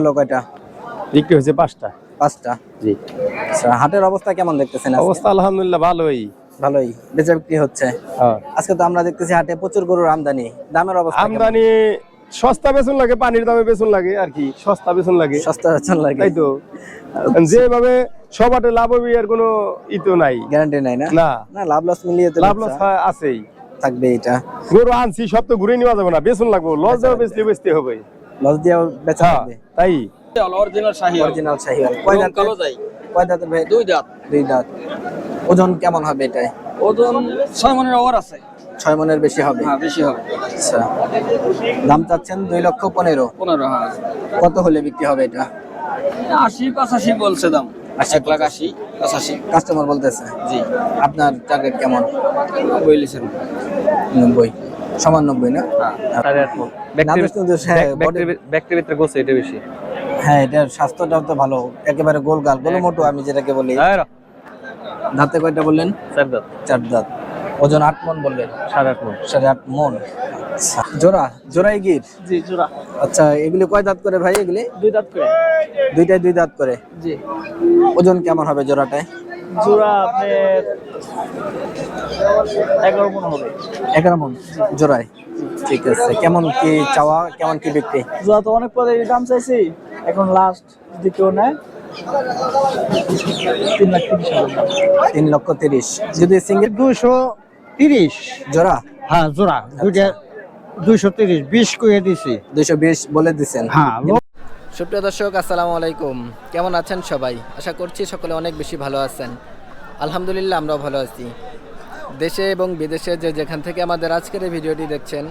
হলো কয়টা? বিক্রি হয়েছে পাঁচটা। পাঁচটা? জি। আচ্ছা হাটের অবস্থা কেমন দেখতেছেন অবস্থা আলহামদুলিল্লাহ ভালোই। ভালোই বেচা বিক্রি হচ্ছে। হ্যাঁ। আজকে তো আমরা দেখতেছি হাটে প্রচুর গরুর আমদানি। দামের অবস্থা আমদানি সস্তা লাগে পানির দামে লাগে আর কি সস্তা লাগে। সস্তা বেচন লাগে। তাই তো। যেভাবে সবাতে লাভ হবে আর কোনো ই তো নাই। গ্যারান্টি নাই না? না। লাভ লস মিলিয়ে তো লাভ লস আছেই। থাকবে এটা। গরু আনছি সব তো ঘুরে নেওয়া যাবে না বেতন লাগবে লস দেওয়া বেচতে বেচতে হবে। লস দিয়েও বেচা হ্যাঁ হবে তাই? অরিজিনাল শাহি অরিজিনাল শাহিওয়াল কয় দাঁত কালো যাই। কয় দাঁতের ভাই? দুই দাঁত। দুই দাঁত। ওজন কেমন হবে এটাই ওজন ছয় মনের ওভার আছে। ছয় মনের বেশি হবে? হ্যাঁ বেশি হবে। আচ্ছা। দাম চাচ্ছেন দুই লক্ষ পনেরো। পনেরো হ্যাঁ। কত হলে বিক্রি হবে এটা? আশি পঁচাশি বলছে দাম। আশি, এক লাখ আশি পঁচাশি। কাস্টমার বলতেছে? জি। আপনার টার্গেট কেমন? বইলেছেন নব্বই। সমান নব্বই না? সাড়ে আট মন না হ্যাঁ, ভিতরে গোছে এটা বেশি। হ্যাঁ এটার স্বাস্থ্যটাও তো ভালো। একেবারে গোল গাল গোল মোটো আমি যেটাকে বলি। দাঁতে কয়টা বললেন? চার দাঁত। চার দাঁত। ওজন আট মন বললেন? সাড়ে আট মন। সাড়ে আট মন। আচ্ছা, জোড়া? জোড়াই গির? জি জোড়া। আচ্ছা এগুলি কয় দাঁত করে ভাই এগুলি? দুই দাঁত করে। দুইটাই দুই দাঁত করে? জি। ওজন কেমন হবে জোড়াটায়? জোড়া আপনার এগারো মন হবে। এগারো মন জোড়ায়। ঠিক আছে। কেমন কি চাওয়া? কেমন কি বিক্রি? জোড়া তো অনেক পরে দাম চাইছি। এখন লাস্ট যদি কেউ নেয় তিন লাখ তিরিশ তিন লক্ষ তিরিশ। যদি সিঙ্গেল দুশো তিরিশ। জোড়া? হ্যাঁ জোড়া। দুইটা দুইশো তিরিশ বিশ করে দিছি। দুইশো বিশ বলে দিছেন। হ্যাঁ সুপ্রিয় দর্শক, আসসালামু আলাইকুম। কেমন আছেন সবাই? আশা করছি সকলে অনেক বেশি ভালো আছেন। আলহামদুলিল্লাহ, আমরাও ভালো আছি। দেশে এবং বিদেশে যে যেখান থেকে আমাদের আজকের এই ভিডিওটি দেখছেন,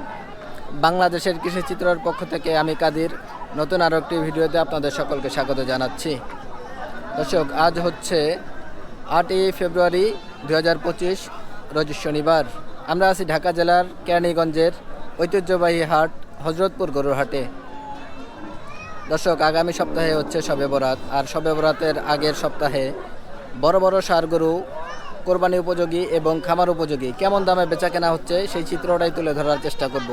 বাংলাদেশের কৃষি চিত্রের পক্ষ থেকে আমি কাদির। নতুন আরও একটি ভিডিওতে আপনাদের সকলকে স্বাগত জানাচ্ছি। দর্শক, আজ হচ্ছে আটই ফেব্রুয়ারি দু হাজার পঁচিশ, রোজ শনিবার। আমরা আছি ঢাকা জেলার কেরানীগঞ্জের ঐতিহ্যবাহী হাট, হজরতপুর গরুর হাটে। দর্শক, আগামী সপ্তাহে হচ্ছে শবে বরাত। আর শবে বরাতের আগের সপ্তাহে বড় বড় সার গরু কোরবানি উপযোগী এবং খামার উপযোগী কেমন দামে বেচা কেনা হচ্ছে সেই চিত্রটাই তুলে ধরার চেষ্টা করব।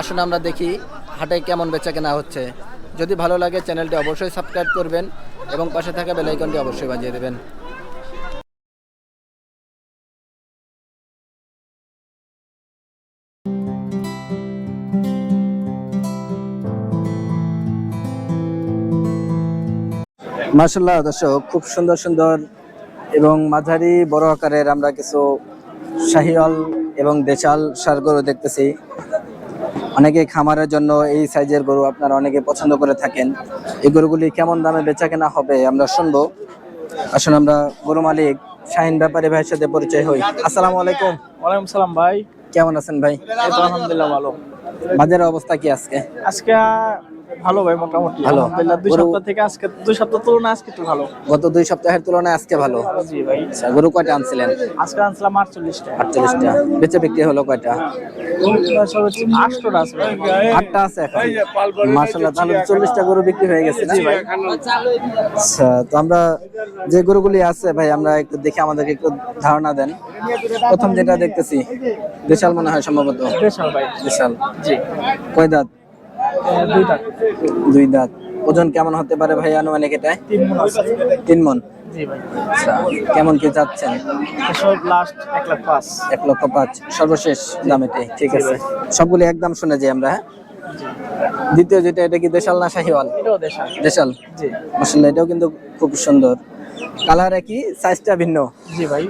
আসুন আমরা দেখি হাটে কেমন বেচা কেনা হচ্ছে। যদি ভালো লাগে চ্যানেলটি অবশ্যই সাবস্ক্রাইব করবেন এবং পাশে থাকা বেলাইকনটি অবশ্যই বাজিয়ে দেবেন। মার্শাল্লাহ দর্শক খুব সুন্দর সুন্দর এবং মাঝারি বড় আকারের আমরা কিছু শাহিওয়াল এবং দেশাল সার গরু দেখতেছি। অনেকে খামারের জন্য এই সাইজের গরু আপনারা অনেকে পছন্দ করে থাকেন। এই গরুগুলি কেমন দামে বেচা কেনা হবে আমরা শুনব। আসলে আমরা গরু মালিক শাহিন ব্যাপারী ভাইয়ের সাথে পরিচয় হই। আসসালামু আলাইকুম। ওয়ালাইকুম সালাম ভাই। কেমন আছেন ভাই? আলহামদুলিল্লাহ ভালো। বাজারের অবস্থা কি আজকে? আজকে ভালো ভাই মোটামুটি। ভালো। দুই গরু- সপ্তাহ থেকে আজকে দুই সপ্তাহ তুলনায় আজকে একটু ভালো। গত দুই সপ্তাহের তুলনায় আজকে ভালো। জি ভাই। আচ্ছা গরু কয়টা আনছিলেন? আজকে আনছিলাম আটচল্লিশটা। আটচল্লিশটা। বেচে বিক্রি হলো কয়টা? আটশোটা আছে ভাই। আটটা আছে এখন। মার্শাল্লাহ তাহলে চল্লিশটা গরু বিক্রি হয়ে গেছে না? আচ্ছা তো আমরা যে গরুগুলি আছে ভাই আমরা একটু দেখে আমাদেরকে একটু ধারণা দেন। প্রথম যেটা দেখতেছি বিশাল মনে হয় সম্ভবত। স্পেশাল ভাই। বিশাল জি। কয় দাঁত? এ, দুইটা দুই দাঁত। ওজন কেমন হতে পারে ভাই আনুমানিক এটা? তিন মন মন? আচ্ছা কেমন কি লাস্ট এক লাখ পাঁচ। এক লক্ষ পাঁচ। সর্বশেষ দাম এটাই ঠিক আছে। সবগুলি একদম শুনে যাই আমরা হ্যাঁ? দ্বিতীয় যেটা এটা কি দেশাল না শাহিওয়াল? দেশাল। জি। মাসাল্লাহ এটাও কিন্তু খুব সুন্দর। কালার একই সাইজটা ভিন্ন। জি ভাই।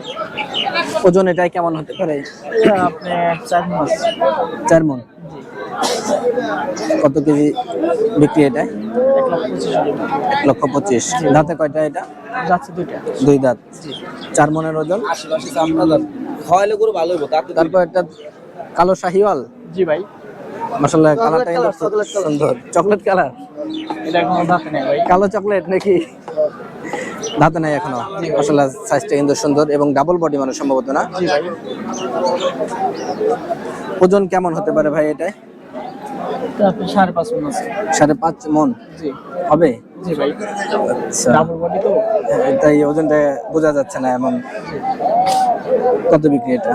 ওজন এটাই কেমন হতে পারে? আপনি চার মাস চার মন। কত কেজি বিক্রি এটা? এক লক্ষ পঁচিশ। দাঁতে কয়টা এটা? দুই দাঁত। চার মনের ওজন? খাওয়াইলে গরু ভালো হইব তারপর একটা কালো শাহিওয়াল? জি ভাই। মাসাল্লাহ কালারটা কিন্তু সুন্দর। চকলেট কালার এটা এখনও দাঁতে নেই ভাই। কালো চকলেট নাকি? দাঁতে নাই এখনও। মাসাল্লাহ সাইজটা কিন্তু সুন্দর এবং ডাবল বডি মানে সম্ভবত না? ওজন কেমন হতে পারে ভাই এটাই সাড়ে পাঁচ মন আছে। সাড়ে পাঁচ মন? জি। হবে? জি ভাই। আচ্ছা। ডাবল বডি তো? তাই ওজনটা বোঝা যাচ্ছে না এমন। কত বিক্রি এটা?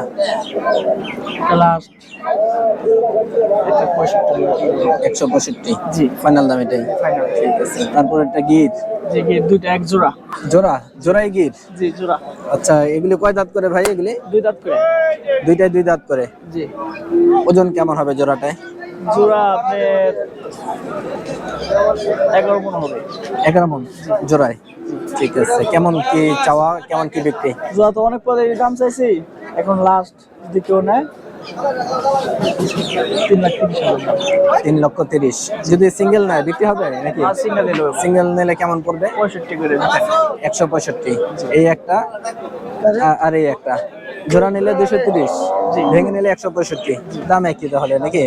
লাস্ট একশো পঁয়ষট্টি? জি। ফাইনাল দাম এটাই। ঠিক আছে। তারপর একটা জি গিয়ে দুইটা এক জোড়া। জোড়া? জোড়াই গির? জি জোড়া। আচ্ছা এগুলি কয় দাঁত করে ভাই এগুলি? দুই দাঁত করে। দুইটাই দুই দাঁত করে। জি। ওজন কেমন হবে জোড়াটায়? জোড়া আপনার এগারো মনে হবে। এগারো মন জোড়ায়। ঠিক আছে কেমন কি চাওয়া কেমন কি বিক্রি? জোড়া তো অনেক পরে দাম চাইছি এখন লাস্ট যদি কেউ নেয় তিন লক্ষ তিরিশ। যদি সিঙ্গেল নেয় বিক্রি হবে নাকি? সিঙ্গেল সিঙ্গেল নিলে কেমন পড়বে? পঁয়ষট্টি করে একশো পঁয়ষট্টি। এই একটা আ- আর এই একটা। জোড়া নিলে দুশো তিরিশ ভেঙে নিলে একশো পঁয়ষট্টি। দাম একই তাহলে নাকি?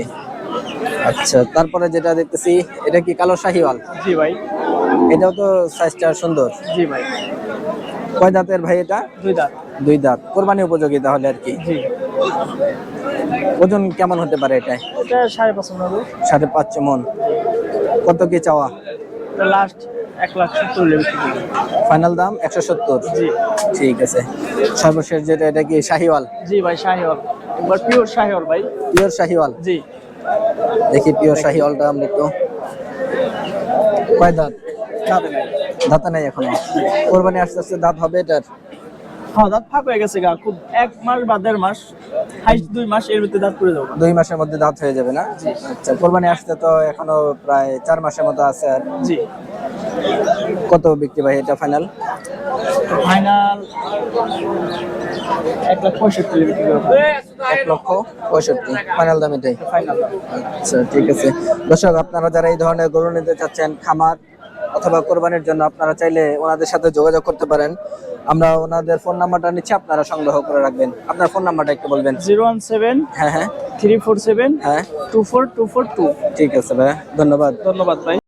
আচ্ছা তারপরে যেটা দেখতেছি এটা কি কালো শাহিওয়াল? জি ভাই। এটাও তো সাইজটা সুন্দর। জি ভাই। কয় দাঁতের ভাই এটা? দুই দাঁত। দুই দাঁত। কোরবানি উপযোগী তাহলে আর কি। জি। ওজন কেমন হতে পারে এটা? এটা সাড়ে পাঁচ মনে সাড়ে পাঁচ মন। কত কি চাওয়া? এটা লাস্ট এক লাখ সত্তর। ফাইনাল দাম একশো সত্তর। জি। ঠিক আছে। সর্বশেষ যেটা এটা কি শাহিওয়াল? জি ভাই শাহিওয়াল। একবার পিওর শাহিওয়াল ভাই। পিওর শাহিওয়াল? জি। দেখি পিওর শাহিওয়ালটা আমরা একটু কয় দাঁত? দাঁতা নাই এখনও। কোরবানি আস্তে আস্তে দাঁত হবে এটার। হ্যাঁ দাঁত ফাঁক হয়ে গেছে গা খুব এক মাস বা দেড় মাস হাইস্ট দুই মাস এর ভিতরে দাঁত করে দেবো দুই মাসের মধ্যে দাঁত হয়ে যাবে না? আচ্ছা কোরবানি আসতে তো এখনও প্রায় চার মাসের মতো আছে আর। জি। কত বিক্রি ভাই এটা ফাইনাল ফাইনাল এক লাখ পঁয়ষট্টি এক লক্ষ পঁয়ষট্টি। ফাইনাল দাম এটাই? ফাইনাল আচ্ছা ঠিক আছে। দর্শক আপনারা যারা এই ধরনের গরু নিতে চাচ্ছেন খামার অথবা কোরবানির জন্য আপনারা চাইলে ওনাদের সাথে যোগাযোগ করতে পারেন। আমরা ওনাদের ফোন নাম্বারটা নিচ্ছি আপনারা সংগ্রহ করে রাখবেন। আপনার ফোন নাম্বারটা একটু বলবেন। জিরো ওয়ান সেভেন হ্যাঁ হ্যাঁ। থ্রি ফোর সেভেন হ্যাঁ। Two four two four two. ঠিক আছে ভাই ধন্যবাদ। ধন্যবাদ ভাই।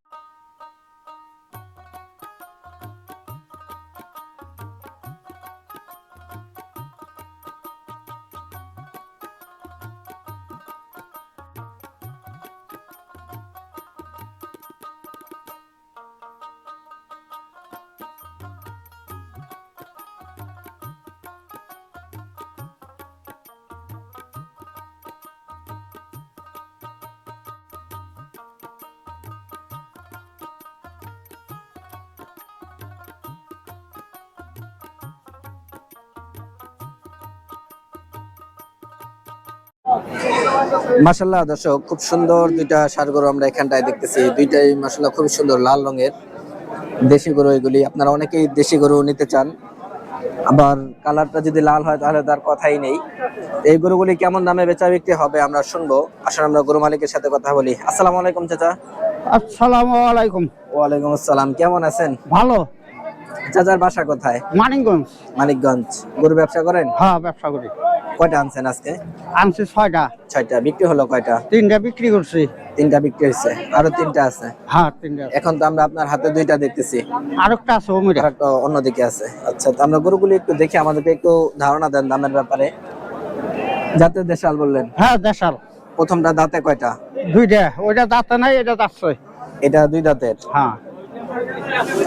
মাসাল্লাহ দর্শক খুব সুন্দর দুইটা ষাড় গরু আমরা এখানটায় দেখতেছি। দুইটাই মাসাল্লাহ খুব সুন্দর লাল রঙের। দেশি গরু এগুলি আপনারা অনেকেই দেশি গরু নিতে চান। আবার কালারটা যদি লাল হয় তাহলে তার কথাই নেই। এই গরুগুলি কেমন দামে বেচা বিক্রি হবে আমরা শুনব। আসলে আমরা গরু মালিকের সাথে কথা বলি। আসসালামু আলাইকুম চাচা। আসসালামু আলাইকুম। ওয়ালাইকুম আসসালাম কেমন আছেন? ভালো। চাচার বাসা কোথায়? মানিকগঞ্জ। মানিকগঞ্জ। গরু ব্যবসা করেন? হ্যাঁ ব্যবসা করি। কয়টা আনছেন আজকে? আনছি ছয়টা। ছয়টা। বিক্রি হলো কয়টা? তিনটা বিক্রি করছি। তিনটা বিক্রি হয়েছে। আরও তিনটা আছে? হ্যাঁ তিনটা এখন তো আমরা আপনার হাতে দুইটা দেখতেছি। আরেকটা আছে ওমিরা আর একটা অন্যদিকে আছে। আচ্ছা তো আমরা গরুগুলি একটু দেখে আমাদেরকে একটু ধারণা দেন দামের ব্যাপারে। জাতের দেশাল বললেন। হ্যাঁ দেশাল। প্রথমটা দাঁতে কয়টা? দুইটা। ওইটা দাঁতে নাই এটা দাঁতছে। এটা দুই দাঁতের? হ্যাঁ।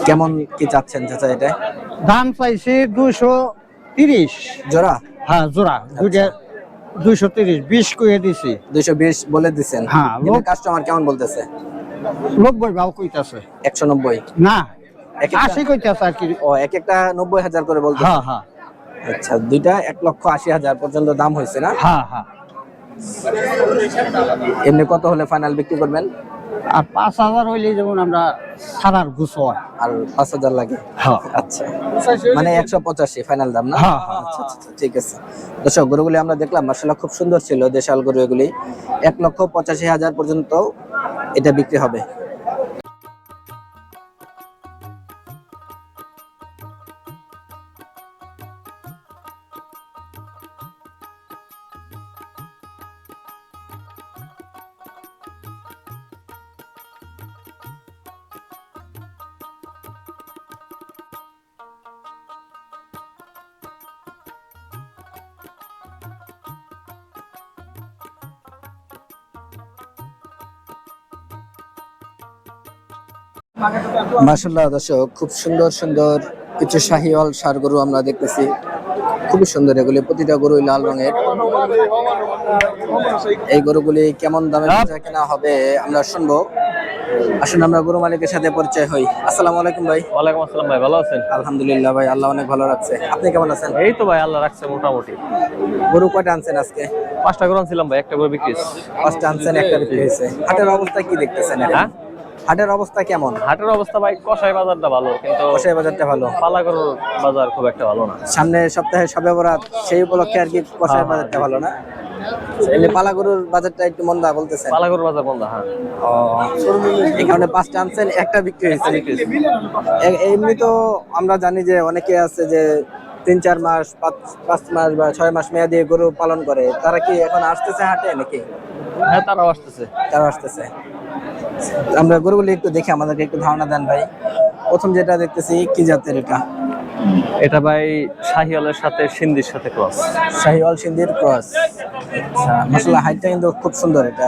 কেমন কি চাচ্ছেন চাচা এটা? দাম চাইছি দুইশো তিরিশ। জোড়া? হ্যাঁ জোড়া। দুইটা দুইশো তিরিশ বিশ করে দিছি। দুইশো বিশ বলে দিচ্ছেন হ্যাঁ, কাস্টমার কেমন বলতেছে? নব্বই ভাও কইতাছে। একশো নব্বই। না আশি কইতাছে আর কি। ও এক একটা নব্বই হাজার করে বলতে হ্যাঁ হ্যাঁ। আচ্ছা দুইটা এক লক্ষ আশি হাজার পর্যন্ত দাম হয়েছে না? হ্যাঁ হ্যাঁ। এমনি কত হলে ফাইনাল বিক্রি করবেন? আর পাঁচ হাজার হইলে যেমন আমরা সারার গুছ হয়। আর পাঁচ হাজার লাগে? হ্যাঁ। আচ্ছা। মানে একশো পঁচাশি ফাইনাল দাম না? হ্যাঁ, আচ্ছা আচ্ছা আচ্ছা, ঠিক আছে। দর্শক গরুগুলি আমরা দেখলাম মার্শাল্লাহ খুব সুন্দর ছিল দেশাল গরু এগুলি এক লক্ষ পঁচাশি হাজার পর্যন্ত এটা বিক্রি হবে। মাসাল্লাহ দর্শক খুব সুন্দর সুন্দর কিছু শাহিওয়াল সার গরু আমরা দেখতেছি। খুব খুবই সুন্দর এগুলি প্রতিটা গরুই লাল রঙের। এই গরুগুলি কেমন দামে কেনা হবে আমরা শুনব। আসুন আমরা গরু মালিকের সাথে পরিচয় হই। আসসালামু আলাইকুম ভাই। ওয়ালাইকুম আসসালাম ভাই ভালো আছেন? আলহামদুলিল্লাহ ভাই আল্লাহ অনেক ভালো রাখছে। আপনি কেমন আছেন? এই তো ভাই আল্লাহ রাখছে মোটামুটি। গরু কয়টা আনছেন আজকে? পাঁচটা গরু ছিলাম ভাই একটা গরু বিক্রি। পাঁচটা আনছেন একটা বিক্রি হয়েছে। হাটের অবস্থা কি দেখতেছেন? হ্যাঁ? হাটের অবস্থা কেমন? হাটের অবস্থা ভাই কষাই বাজারটা ভালো কিন্তু কষাই বাজারটা ভালো। পালাগড় বাজার খুব একটা ভালো না। সামনে সপ্তাহে সবে বরাত সেই উপলক্ষে আর কি কষাই হ্যাঁ, বাজারটা ভালো না? এমনি পালা বাজারটা একটু মন্দা বলতেছেন। পালাগড় বাজার বন্ধ হ্যাঁ। ও, এই কারণে পাঁচটা আনছেন একটা বিক্রি হয়েছে। এমনি তো আমরা জানি যে অনেকে আছে যে তিন চার মাস পাঁচ পাঁচ মাস বা ছয় মাস মেয়াদি গরু পালন করে। তারা কি এখন আসতেছে হাটে নাকি? হ্যাঁ তারাও আসতেছে। তারা আসতেছে। আমরা গরুগুলি একটু দেখে আমাদেরকে একটু ধারণা দেন ভাই। প্রথম যেটা দেখতেছি কি জাতের এটা? এটা ভাই শাহিওয়ালের সাথে সিন্ধির সাথে ক্রস শাহিওয়াল সিন্ধির ক্রস আচ্ছা মশলা হাইটটা কিন্তু খুব সুন্দর এটা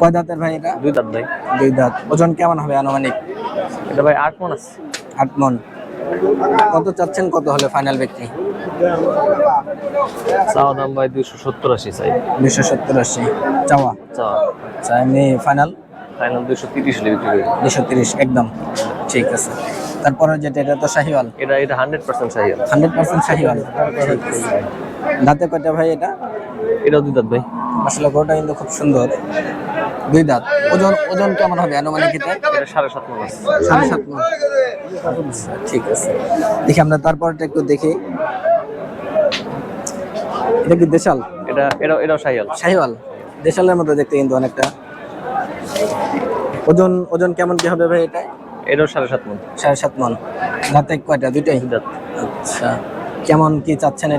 কয় দাঁতের ভাই এটা? দুই দাঁত ভাই। দুই দাঁত। ওজন কেমন হবে আনুমানিক? এটা ভাই আট মন আছে। আট মন। কত চাচ্ছেন? কত হলে ফাইনাল বিক্রি? চাওয়া দাম ভাই দুইশো সত্তর আশি চাই। দুশো সত্তর আশি। চাওয়া? চাওয়া। আচ্ছা এমনি ফাইনাল ফাইনাল দুইশো তিরিশ দুশো তিরিশ একদম। ঠিক আছে। তারপরে যেটা এটা তো শাহিওয়াল? এটা এটা hundred percent Sahiwal. Hundred percent Sahiwal. দাঁতে কয়টা ভাই এটা? এটাও দুই দাঁত ভাই। আসলে গরুটা কিন্তু খুব সুন্দর। দুই দাঁত। ওজন ওজন কেমন হবে আনুমানিক এটা এটা সাড়ে সাত আছে। সাড়ে সাত। আচ্ছা, ঠিক আছে। দেখি আমরা তারপরটা একটু দেখি। এটা কি দেশাল? এটা এটাও এটাও শাহিওয়াল শাহিওয়াল দেশালের মতো দেখতে কিন্তু অনেকটা। ওজন ওজন কেমন কি হবে ভাই এটা? এটাও সাড়ে সাত মন। সাড়ে সাত মন। দাঁতে কয়টা? দুইটাই? দুই দাঁত। আচ্ছা। কেমন কি চাচ্ছেন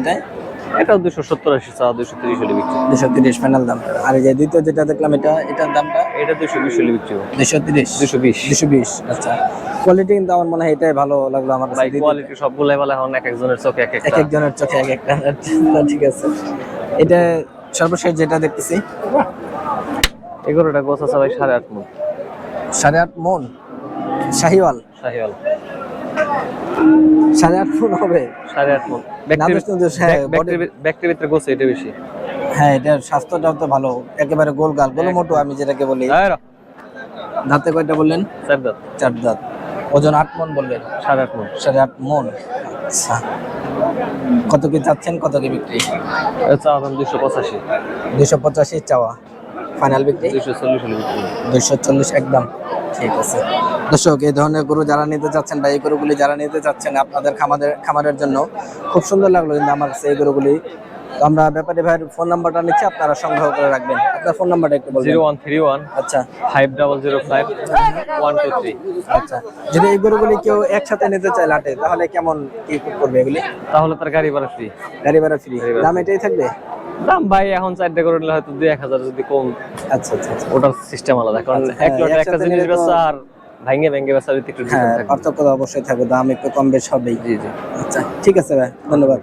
এটা দুশো সত্তর আশি চাওয়া দুশো তিরিশ হলে বিক্রি দুশো তিরিশ ফাইনাল দাম। আর এই যে দ্বিতীয় যেটা দেখলাম এটা এটার দামটা? এটা দুশো বিশ হলে বিক্রি দুশো তিরিশ? দুশো বিশ। দুশো বিশ আচ্ছা। কোয়ালিটি কিন্তু আমার মনে হয় এটাই ভালো লাগল আমার ভাই কোয়ালিটি সবগুলাই বলে এখন এক একজনের চোখে এক এক একজনের চোখে এক একটা। ঠিক আছে। এটা সর্বশেষ যেটা দেখতেছি। এগারোটা গোছ আছে ভাই সাড়ে আট মন। সাড়ে আট মন? শাহিওয়াল। শাহিওয়াল। সাড়ে আট মন হবে। সাড়ে আট নাদুস, হ্যাঁ, ব্যক্তির ভিতরে গোছে এটা বেশি। হ্যাঁ এটার স্বাস্থ্যটাও তো ভালো। একেবারে গোল গাল গোল মোটো আমি যেটাকে বলি। দাঁতে কয়টা বললেন? চার দাঁত। চার দাঁত। ওজন আট মন বললেন? সাড়ে আট মন। সাড়ে আট মন। আচ্ছা। কত কি চাচ্ছেন কত কি বিক্রি? চাওয়া দাম দুশো পঁচাশি। দুশো পঁচাশি চাওয়া। ফাইনাল বিক্রি? দুশো চল্লিশ দুইশো চল্লিশ একদম। ঠিক আছে। দর্শক এই ধরনের গরু যারা নিতে চাচ্ছেন বা এই গরুগুলি যারা নিতে চাচ্ছেন আপনাদের খামারের খামারের জন্য খুব সুন্দর লাগল কিন্তু আমার কাছে এই গরুগুলি। তো আমরা ব্যাপারী ভাইয়ের ফোন নাম্বারটা নিচ্ছি আপনারা সংগ্রহ করে রাখবেন। আপনার ফোন নাম্বারটা একটু বলবেন। জিরো ওয়ান থ্রি ওয়ান আচ্ছা। Five double zero five one two three. আচ্ছা। যদি এই গরুগুলি কেউ একসাথে নিতে চায় লাটে তাহলে কেমন কি করবে এগুলি? তাহলে তার গাড়ি ভাড়া ফ্রি গাড়ি ভাড়া ফ্রি দাম এটাই থাকবে? দাম ভাই এখন চারটে করে নিলে হয়তো দুই এক হাজার যদি কম। আচ্ছা আচ্ছা আচ্ছা। ওটার সিস্টেম আলাদা। কারণ আচ্ছা, এক হ্যাঁ, লটে একটা জিনিস বেচা আর ভাঙ্গে ভেঙ্গে বেচা একটু হ্যাঁ পার্থক্য অবশ্যই থাকবে দাম একটু কম বেশ হবেই। জি জি। আচ্ছা ঠিক আছে ভাই ধন্যবাদ।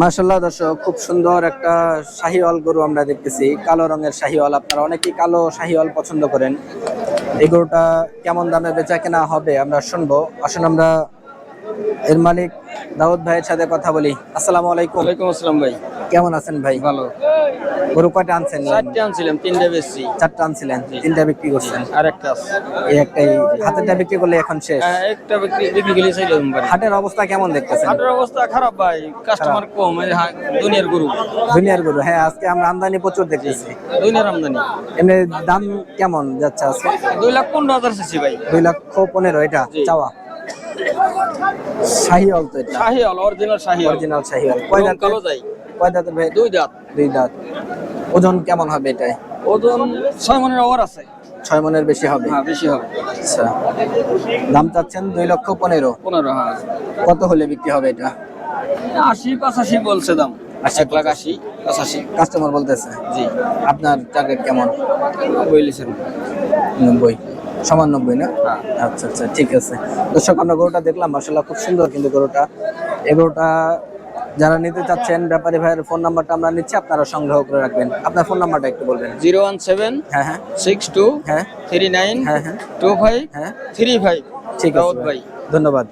মাশাল্লাহ দর্শক, খুব সুন্দর একটা শাহিওয়াল গরু আমরা দেখতেছি। কালো রঙের শাহিওয়াল, আপনারা অনেকেই কালো শাহিওয়াল পছন্দ করেন। এই গরুটা কেমন দামে বেচা কেনা হবে আমরা শুনব। আসুন আমরা এর মালিক দাউদ ভাইয়ের সাথে কথা বলি। আসসালামু আলাইকুম। আসসালাম ভাই। কেমন আছেন ভাই? ভালো। গরু কয়টা আনছেন? চারটে আনছিলাম তিনটে বেশি চারটা আনছিলেন তিনটা বিক্রি করছেন। আর একটা আছে। এই একটাই হাতেরটা বিক্রি করলে এখন শেষ? হ্যাঁ, একটা বিক্রি বিক্রি গেলে চাইলাম ভাই হাটের অবস্থা কেমন দেখতেছেন? হাটের অবস্থা খারাপ ভাই কাস্টমার কম এই দুনিয়ার গরু। দুনিয়ার গরু হ্যাঁ আজকে আমরা আমদানি প্রচুর দেখতেছি। দুনিয়ার আমদানি। এমনি দাম কেমন যাচ্ছে আজকে? দুই লাখ পনেরো হাজার চাইছি ভাই। দুই লাখ পনেরো এটা। চাওয়া? শাহিওয়াল তো এটা। Sahiwal original Sahiwal original Sahiwal. কয় দাঁত কালো যাই। কয় দাঁতের ভাই দুই দাঁত। দুই দাঁত। ওজন কেমন হবে এটাই ওজন ছয় মনের ওভার আছে। ছয় মনের বেশি হবে? হ্যাঁ বেশি হবে। আচ্ছা। দাম চাচ্ছেন দুই লক্ষ পনেরো। পনেরো হ্যাঁ। কত হলে বিক্রি হবে এটা? আশি পাঁচাশি বলছে দাম। এক লাখ আশি পঁচাশি। কাস্টমার বলতেছে? জি। আপনার টার্গেট কেমন? বইলিছেন নব্বই। সমান নব্বই না? আচ্ছা আচ্ছা ঠিক আছে। দর্শক আমরা গরুটা দেখলাম মাসাল্লাহ খুব সুন্দর কিন্তু গরুটা। গরুটা যারা নিতে চাচ্ছেন ব্যাপারী ভাইয়ের ফোন নাম্বারটা আমরা নিচ্ছি আপনারা সংগ্রহ করে রাখবেন। আপনার ফোন নাম্বারটা একটু বলবেন। জিরো ওয়ান সেভেন হ্যাঁ হ্যাঁ। সিক্স টু হ্যাঁ। থ্রি নাইন হ্যাঁ হ্যাঁ। টু ফাইভ হ্যাঁ। থ্রি ফাইভ ঠিক আছে ভাই। ধন্যবাদ।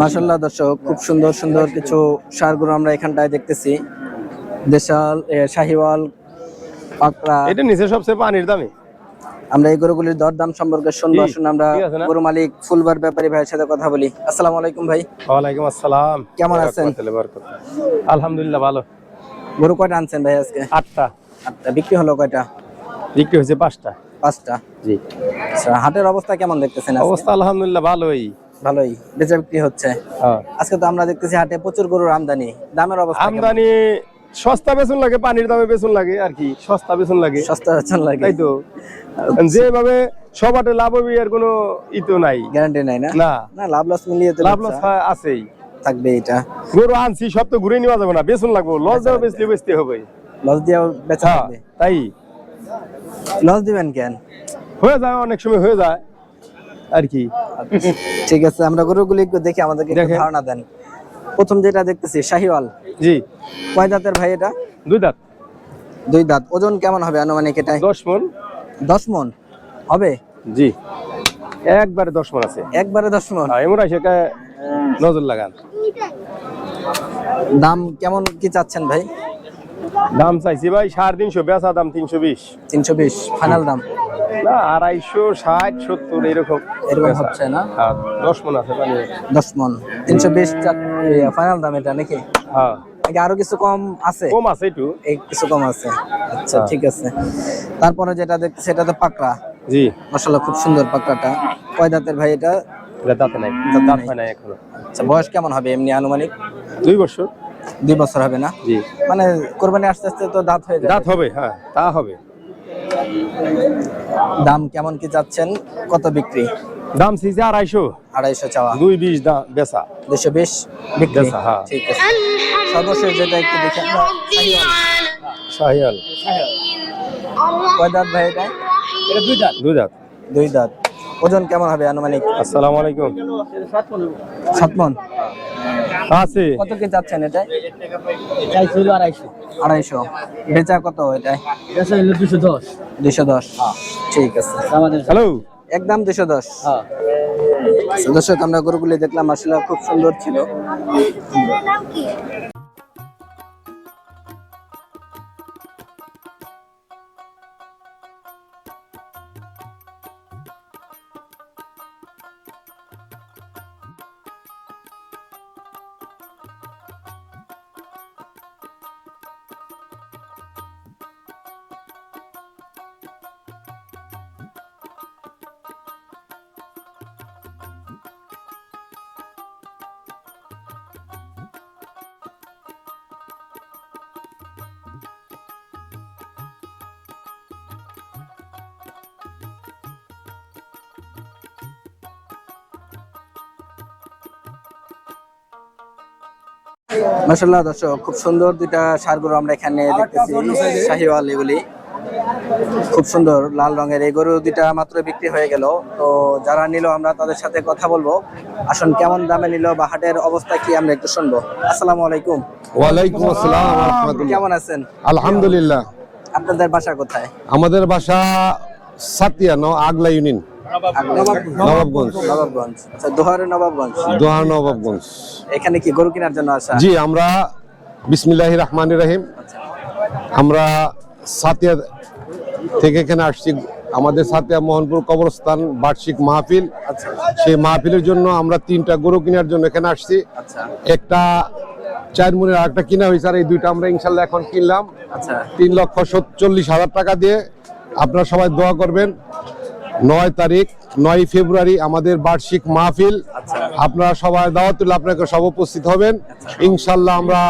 মাশাল্লাহ দর্শক খুব সুন্দর সুন্দর কিছু সারগুলো আমরা এখানটায় দেখতেছি। দেশাল শাহিওয়াল পাকড়া। এটা নিচে সবচেয়ে পানির দামে। আমরা এই গরুগুলির দরদাম সম্পর্কে শুনব আসুন আমরা? গরু মালিক ফুলবার ব্যাপারী ভাইয়ের সাথে কথা বলি। আসসালামু আলাইকুম ভাই। ওয়ালাইকুম আসসালাম। কেমন আছেন? আলহামদুলিল্লাহ ভালো। গরু কয়টা আনছেন ভাই আজকে? আটটা। আটটা। বিক্রি হলো কয়টা? বিক্রি হয়েছে পাঁচটা। পাঁচটা? জি। আচ্ছা হাটের অবস্থা কেমন দেখতেছেন অবস্থা আলহামদুলিল্লাহ ভালোই। ভালোই বেচা বিক্রি হচ্ছে। হ্যাঁ। আজকে তো আমরা দেখতেছি হাটে প্রচুর গরুর আমদানি। দামের অবস্থা আমদানি সস্তা বেতন লাগে পানির দামে বেতন লাগে আর কি সস্তা বেতন লাগে। সস্তা বেচন লাগে। তাই তো। যেভাবে সবাটে লাভ হবে এর কোনো ই তো নাই। গ্যারান্টি নাই না? না। না লাভ লস মিলিয়ে তো লাভ লস আছেই। থাকবে এটা গরু আনছি সব তো ঘুরে নেওয়া যাবে না বেতন লাগবে লস দেওয়া বেচলে বেচতে হবে। লস দিয়ে বেচা হ্যাঁ হবে তাই। লস দিবেন কেন? হয়ে যায় অনেক সময় হয়ে যায়। আর কি। ঠিক আছে আমরা গরুগুলি একটু দেখি আমাদেরকে একটু ধারণা দেন। প্রথম যেটা দেখতেছি শাহিওয়াল। জি। কয় দাঁতের ভাই এটা? দুই দাঁত। দুই দাঁত। ওজন কেমন হবে আনুমানিক এটা দশ মন। দশ মন? হবে? জি। একবারে দশ মন আছে। একবারে দশ মন? হ্যাঁ, এমন সেটা নজর লাগান। দাম কেমন কি চাচ্ছেন ভাই? দাম চাইছি ভাই সাড়ে তিনশো বেচা দাম তিনশো বিশ। তিনশো বিশ ফাইনাল দাম। না আড়াইশো ষাট সত্তর এরকম। এরকম হচ্ছে না? হ্যাঁ, দশ মন আছে মানে দশ মন। তিনশো বিশ ফাইনাল দাম এটা নাকি? হ্যাঁ। আরও কিছু কম আছে? কম আছে একটু। এই কিছু কম আছে। আচ্ছা হ্যাঁ। ঠিক আছে। তারপরে যেটা দেখতেছি এটা তো পাকড়া। জি। মশলা খুব সুন্দর পাকড়াটা। কয় দাঁতের ভাই এটা? দাঁতে নাই। দাঁত হয় নাই এখনও। আচ্ছা বয়স কেমন হবে এমনি আনুমানিক? দুই বছর। দুই বছর হবে না? জি। মানে কোরবানি আস্তে আস্তে তো দাঁত হয়ে দাঁত হবে হ্যাঁ তা হবে। দাম কেমন কি চাচ্ছেন কত বিক্রি? দাম চাইছে আড়াইশো। আড়াইশো চাওয়া। দুই বিশ দাম বেচা। দুশো বিশ বিক্রি? হ্যাঁ। ঠিক আছে। সর্বশেষ যেটা একটু দেখি শাহিওয়াল। কয় দাঁত ভাই এটা? এটা দুই দাঁত দুই দাঁত। দুই দাঁত। ওজন কেমন হবে আনুমানিক? আসসালামু আলাইকুম। সাত মন আছে। কত কি চাচ্ছেন এটা? আড়াইশো। আড়াইশো। বেচা কত এটা? এটাই দুশো। দশ দুশো। দশ ঠিক আছে। হ্যালো। একদম দুশো দশ। আচ্ছা, দর্শক আমরা গরুগুলি দেখলাম আসলে খুব সুন্দর ছিল। মাসাল্লাহ দর্শক খুব সুন্দর দুইটা সার গরু আমরা এখানে দেখতেছি। শাহিওয়াল এগুলি। খুব সুন্দর লাল রঙের। এই গরু দুইটা মাত্র বিক্রি হয়ে গেল। তো যারা নিল আমরা তাদের সাথে কথা বলব। আসুন কেমন দামে নিল বা হাটের অবস্থা কি আমরা একটু শুনব। আসসালামু আলাইকুম। ওয়ালাইকুম আসসালাম কেমন আছেন? আলহামদুলিল্লাহ। আপনাদের বাসা কোথায়? আমাদের বাসা সাতিয়া ন আগলা ইউনিয়ন। নবাবগঞ্জ। নবাবগঞ্জ। আচ্ছা দোহারের নবাবগঞ্জ। দোহা নবাবগঞ্জ। এখানে কি গরু কেনার জন্য আসা? জি আমরা বিসমিল্লাহ রহমান রহিম। আমরা সাতিয়া থেকে এখানে আসছি। আমাদের সাতিয়া মোহনপুর কবরস্থান বার্ষিক মাহফিল। সেই মাহফিলের জন্য আমরা তিনটা গরু কেনার জন্য এখানে আসছি। আচ্ছা। একটা চার মনের আর একটা কিনা হয়েছে। আর এই দুইটা আমরা ইনশাল্লাহ এখন কিনলাম। আচ্ছা। তিন লক্ষ চল্লিশ হাজার টাকা দিয়ে আপনারা সবাই দোয়া করবেন। নয় তারিখ নয় ফেব্রুয়ারি আমাদের বার্ষিক মাহফিল। আপনারা সবাই দাওয়াতুল আপনাকে সব উপস্থিত হবেন। ইনশাল্লাহ আমরা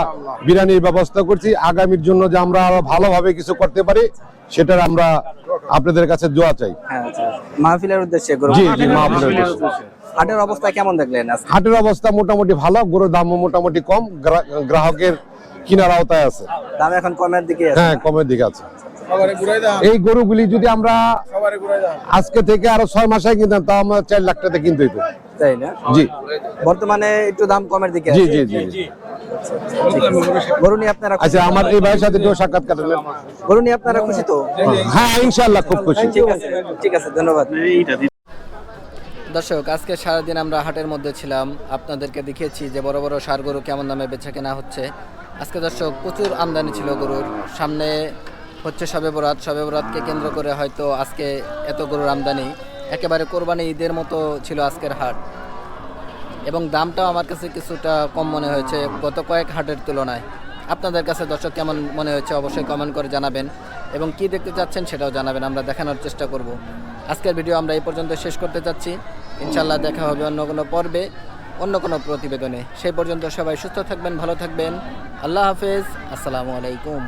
বিরিয়ানির ব্যবস্থা করছি। আগামীর জন্য যে আমরা আরও ভালোভাবে কিছু করতে পারি সেটার আমরা আপনাদের কাছে দোয়া চাই। হ্যাঁ আচ্ছা। মাহফিলের উদ্দেশ্যে জি জি মাহফিলের উদ্দেশ্যে। হাটের অবস্থা কেমন দেখলেন হাটের অবস্থা মোটামুটি ভালো গরুর দামও মোটামুটি কম। গ্রাহকের কিনার আওতায় আছে। দাম এখন কমের দিকে হ্যাঁ কমের দিকে আছে। এই গরুগুলি যদি আমরা আজকে থেকে আরও ছয় মাসে কিনতাম তাও আমরা চার লাখ টাকা কিনতে হইতো। তাই না? জি। বর্তমানে একটু দাম কমের দিকে জি জি জি ঠিক আছে। গরু নিয়ে আপনারা আচ্ছা আমার এই ভাইয়ের সাথে সাক্ষাৎ কাটালেন গরু নিয়ে আপনারা খুশি তো? হ্যাঁ ইনশাআল্লাহ খুব খুশি। ঠিক আছে ঠিক আছে ধন্যবাদ। দর্শক আজকে সারাদিন আমরা হাটের মধ্যে ছিলাম। আপনাদেরকে দেখিয়েছি যে বড় বড় সার গরু কেমন দামে বেচা কেনা হচ্ছে। আজকে দর্শক প্রচুর আমদানি ছিল গরুর। সামনে হচ্ছে সবে বরাত। সবে বরাতকে কেন্দ্র করে হয়তো আজকে এত গরুর আমদানি একেবারে কোরবানি ঈদের মতো ছিল আজকের হাট। এবং দামটাও আমার কাছে কিছুটা কম মনে হয়েছে গত কয়েক হাটের তুলনায়। আপনাদের কাছে দর্শক কেমন মনে হয়েছে অবশ্যই কমেন্ট করে জানাবেন এবং কি দেখতে চাচ্ছেন সেটাও জানাবেন, আমরা দেখানোর চেষ্টা করব। আজকের ভিডিও আমরা এই পর্যন্ত শেষ করতে চাচ্ছি ইনশাল্লাহ দেখা হবে অন্য কোনো পর্বে, অন্য কোনো প্রতিবেদনে। সেই পর্যন্ত সবাই সুস্থ থাকবেন, ভালো থাকবেন। আল্লাহ হাফেজ, আসসালামু আলাইকুম।